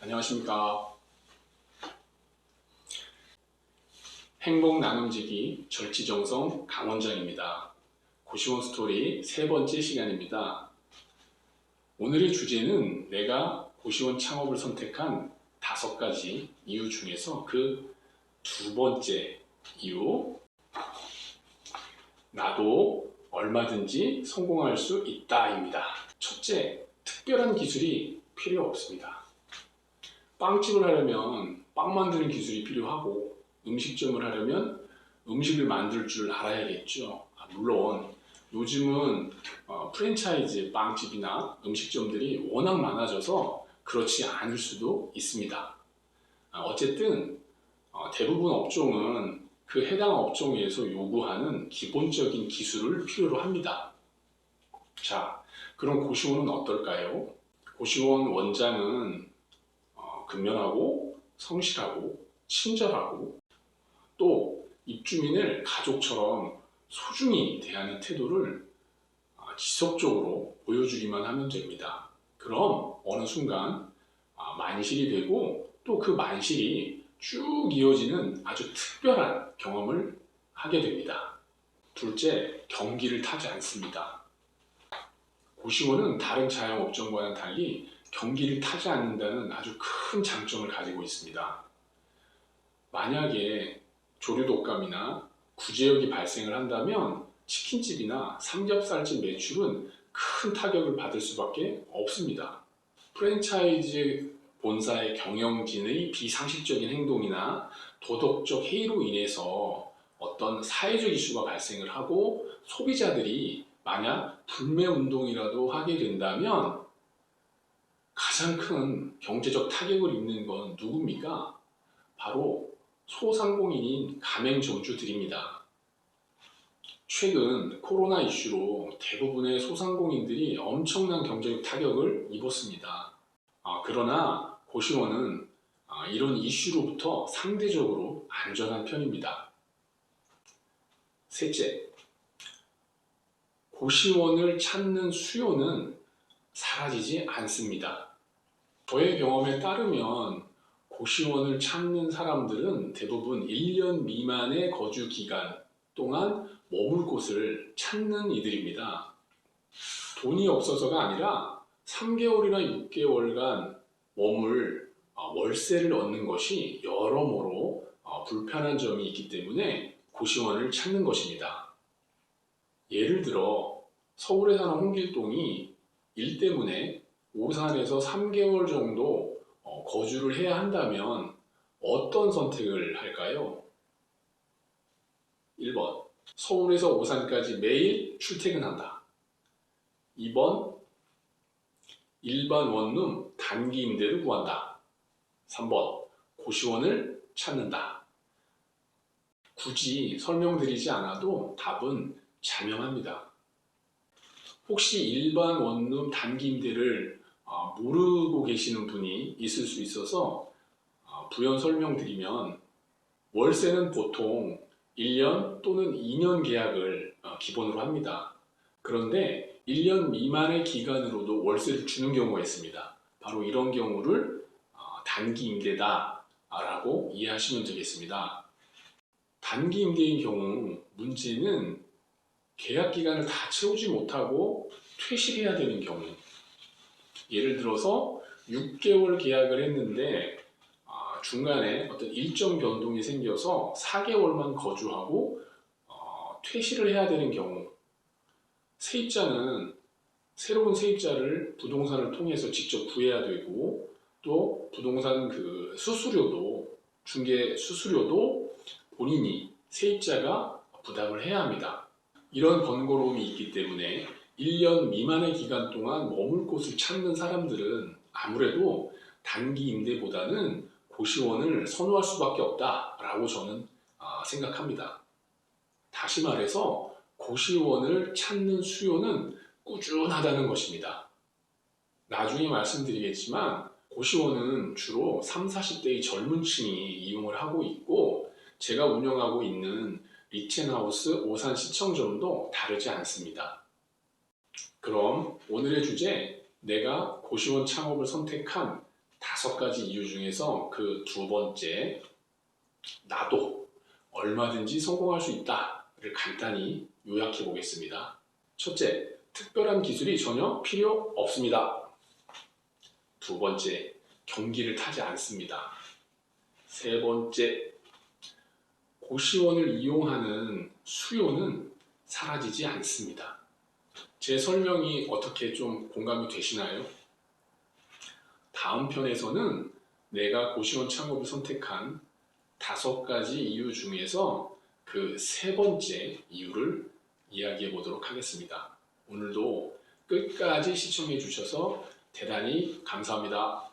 안녕하십니까. 행복 나눔지기 절치정성 강원장입니다. 고시원 스토리 세 번째 시간입니다. 오늘의 주제는 내가 고시원 창업을 선택한 다섯 가지 이유 중에서 그 두 번째 이유, 나도 얼마든지 성공할 수 있다입니다. 첫째, 특별한 기술이 필요 없습니다. 빵집을 하려면 빵 만드는 기술이 필요하고 음식점을 하려면 음식을 만들 줄 알아야겠죠. 아, 물론 요즘은 어, 프랜차이즈 빵집이나 음식점들이 워낙 많아져서 그렇지 않을 수도 있습니다. 아, 어쨌든 어, 대부분 업종은 그 해당 업종에서 요구하는 기본적인 기술을 필요로 합니다. 자, 그럼 고시원은 어떨까요? 고시원 원장은 어, 근면하고 성실하고 친절하고 또 입주민을 가족처럼 소중히 대하는 태도를 어, 지속적으로 보여주기만 하면 됩니다. 그럼 어느 순간 아, 만실이 되고 또 그 만실이 쭉 이어지는 아주 특별한 경험을 하게 됩니다. 둘째, 경기를 타지 않습니다. 고시원은 다른 자영업종과는 달리 경기를 타지 않는다는 아주 큰 장점을 가지고 있습니다. 만약에 조류 독감이나 구제역이 발생을 한다면 치킨집이나 삼겹살집 매출은 큰 타격을 받을 수밖에 없습니다. 프랜차이즈 본사의 경영진의 비상식적인 행동이나 도덕적 해이로 인해서 어떤 사회적 이슈가 발생을 하고 소비자들이 만약 불매 운동이라도 하게 된다면 가장 큰 경제적 타격을 입는 건 누굽니까? 바로 소상공인인 가맹점주들입니다. 최근 코로나 이슈로 대부분의 소상공인들이 엄청난 경제적 타격을 입었습니다. 아, 그러나 고시원은 아, 이런 이슈로부터 상대적으로 안전한 편입니다. 셋째, 고시원을 찾는 수요는 사라지지 않습니다. 저의 경험에 따르면 고시원을 찾는 사람들은 대부분 1년 미만의 거주 기간 동안 머물 곳을 찾는 이들입니다. 돈이 없어서가 아니라 3개월이나 6개월간 머물 어, 월세를 얻는 것이 여러모로 어, 불편한 점이 있기 때문에 고시원을 찾는 것입니다. 예를 들어 서울에 사는 홍길동이 일 때문에 오산에서 3개월 정도 어, 거주를 해야 한다면 어떤 선택을 할까요? 1번 서울에서 오산까지 매일 출퇴근한다. 2번 일반 원룸 단기 임대를 구한다. 3번 고시원을 찾는다. 굳이 설명드리지 않아도 답은 자명합니다. 혹시 일반 원룸 단기 임대를 아, 모르고 계시는 분이 있을 수 있어서 아, 부연 설명드리면 월세는 보통 1년 또는 2년 계약을 어, 기본으로 합니다. 그런데 1년 미만의 기간으로도 월세를 주는 경우가 있습니다. 바로 이런 경우를 어, 단기 임대다 라고 이해하시면 되겠습니다. 단기 임대인 경우 문제는 계약 기간을 다 채우지 못하고 퇴실해야 되는 경우. 예를 들어서 6개월 계약을 했는데 아, 중간에 어떤 일정 변동이 생겨서 4개월만 거주하고 어, 퇴실을 해야 되는 경우. 세입자는 새로운 세입자를 부동산을 통해서 직접 구해야 되고 또 부동산 그 수수료도 중개 수수료도 본인이 세입자가 부담을 해야 합니다. 이런 번거로움이 있기 때문에 1년 미만의 기간 동안 머물 곳을 찾는 사람들은 아무래도 단기 임대보다는 고시원을 선호할 수밖에 없다라고 저는 아, 생각합니다. 다시 말해서 고시원을 찾는 수요는 꾸준하다는 것입니다. 나중에 말씀드리겠지만 고시원은 주로 3, 40대의 젊은 층이 이용을 하고 있고 제가 운영하고 있는 리첸하우스 오산 시청점도 다르지 않습니다. 그럼 오늘의 주제 내가 고시원 창업을 선택한 다섯 가지 이유 중에서 그 두 번째, 나도 얼마든지 성공할 수 있다를 간단히 요약해 보겠습니다. 첫째, 특별한 기술이 전혀 필요 없습니다. 두 번째, 경기를 타지 않습니다. 세 번째, 고시원을 이용하는 수요는 사라지지 않습니다. 제 설명이 어떻게 좀 공감이 되시나요? 다음 편에서는 내가 고시원 창업을 선택한 다섯 가지 이유 중에서 그 세 번째 이유를 이야기해 보도록 하겠습니다. 오늘도 끝까지 시청해 주셔서 대단히 감사합니다.